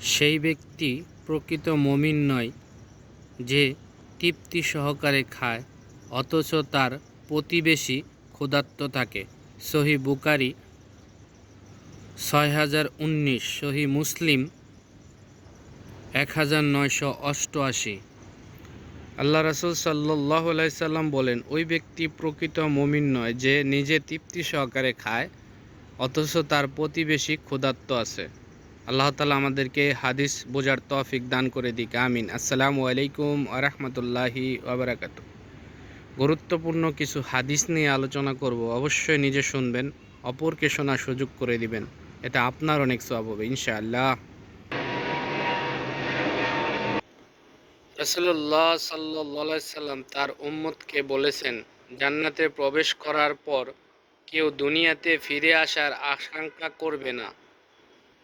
সেই ব্যক্তি প্রকৃত মমিন নয় যে তৃপ্তি সহকারে খায়, অথচ তার প্রতিবেশী ক্ষুধার্ত থাকে। সহি বুকারি ছয় হাজার উনিশ, সহি মুসলিম এক হাজার নয়শো অষ্টআশি। আল্লাহ রাসুল সাল্লাহ সাল্লাম বলেন, ওই ব্যক্তি প্রকৃত মমিন নয় যে নিজে তৃপ্তি সহকারে খায়, অথচ তার প্রতিবেশী ক্ষুধার্ত আছে। আল্লাহ তালা আমাদেরকে হাদিস বোঝার তৌফিক দান করে দিক, আমিন। আসসালামু আলাইকুম আরহামতুল্লাহি ওবরাকাতু গুরুত্বপূর্ণ কিছু হাদিস নিয়ে আলোচনা করব, অবশ্যই নিজে শুনবেন, অপরকে শোনার সুযোগ করে দিবেন। এটা আপনার অনেক সব হবে, ইনশাআল্লাহ। রসুল্লাহ সাল্লাহ সাল্লাম তার উম্মতকে বলেছেন, জান্নাতে প্রবেশ করার পর কেউ দুনিয়াতে ফিরে আসার আশঙ্কা করবে না।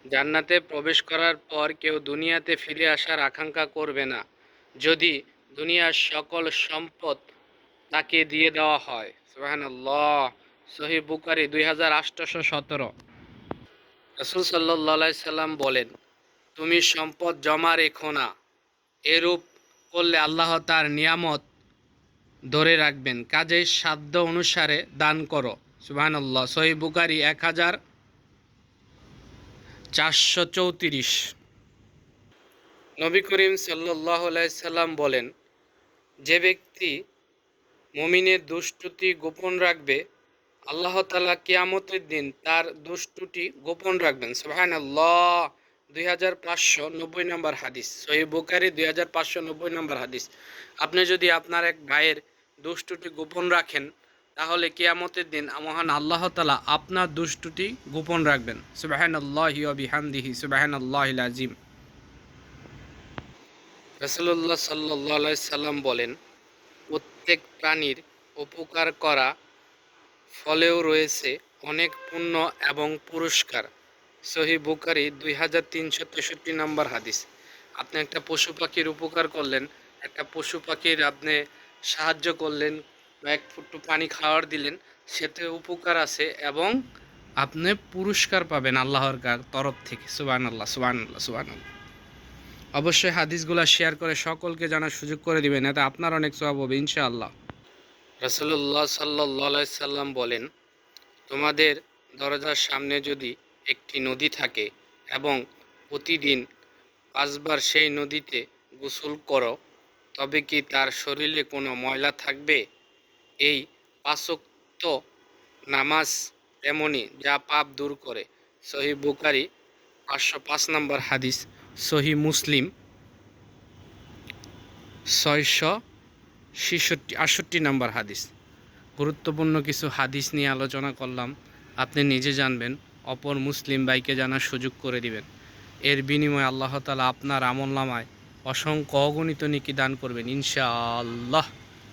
জান্নাতে প্রবেশ করার পর কেউ দুনিয়াতে ফিরে আসার আকাঙ্ক্ষা করবে না, যদি দুনিয়ার সকল সম্পদ তাকে দিয়ে দেওয়া হয়। সুবাহান্লাহ সহি বুকারি দুই হাজার আটশো সতেরো। রসুল সাল্লাহ সাল্লাম বলেন, তুমি সম্পদ জমা রেখো না। এরূপ করলে আল্লাহ তার নিয়ামত ধরে রাখবেন। কাজেই সাধ্য অনুসারে দান করো। আল্লাহ সহি বুকারি এক হাজার চারশো চৌত্রিশ। নবী করিম সাল্লাহ সাল্লাম বলেন, যে ব্যক্তি মমিনের দুষ্টুটি গোপন রাখবে, আল্লাহ তালা কিয়ামতের দিন তার দুষ্টুটি গোপন রাখবেন। সুবাহান আল্লাহ দুই হাজার পাঁচশো নব্বই নম্বর হাদিস। সহি বুকারি দুই হাজার পাঁচশো নব্বই নম্বর হাদিস। আপনি যদি আপনার এক ভাইয়ের দুষ্টুটি গোপন রাখেন তাহলে কেয়ামতের দিন মহান আল্লাহ তালা আপনার দুষ্টুটি গোপন রাখবেন। সুবাহান আল্লাহ বিহামদিহি সুবাহান আল্লাহ আজিম রসুল্লাহ সাল্লাহ সাল্লাম বলেন, প্রত্যেক প্রাণীর উপকার করা ফলেও রয়েছে অনেক পুণ্য এবং পুরস্কার। সহি বুকারি দুই হাজার তিনশো তেষট্টি নম্বর হাদিস। আপনি একটা পশু পাখির উপকার করলেন, একটা পশু পাখির আপনি সাহায্য করলেন বা এক ফুটু পানি খাওয়ার দিলেন, সেতে উপকার আছে এবং আপনি পুরস্কার পাবেন আল্লাহর তরফ থেকে। সুবান আল্লাহ সুবান আল্লাহ সুবান অবশ্যই হাদিসগুলো শেয়ার করে সকলকে জানার সুযোগ করে দিবেন, এতে আপনার অনেক সব হবে, ইনশাআল্লাহ। রসুল্লাহ সাল্লাহ সাল্লাম বলেন, তোমাদের দরজার সামনে যদি একটি নদী থাকে এবং প্রতিদিন পাঁচবার সেই নদীতে গোসল করো, তবে কি তার শরীরে কোনো ময়লা থাকবে? এই পাঁচক্ত নামাজ তেমনি যা পাপ দূর করে। সহি বুকারি পাঁচশো পাঁচ নম্বর হাদিস, সহি মুসলিম ছয়শো ছেষট্টি, আটষট্টি নম্বর হাদিস। গুরুত্বপূর্ণ কিছু হাদিস নিয়ে আলোচনা করলাম। আপনি নিজে জানবেন, অপর মুসলিম ভাইকে জানার সুযোগ করে দিবেন। এর বিনিময়ে আল্লাহ তালা আপনার আমল নামায় অসংখ্য অগণিত নিকি দান করবেন, ইনশাআল্লাহ।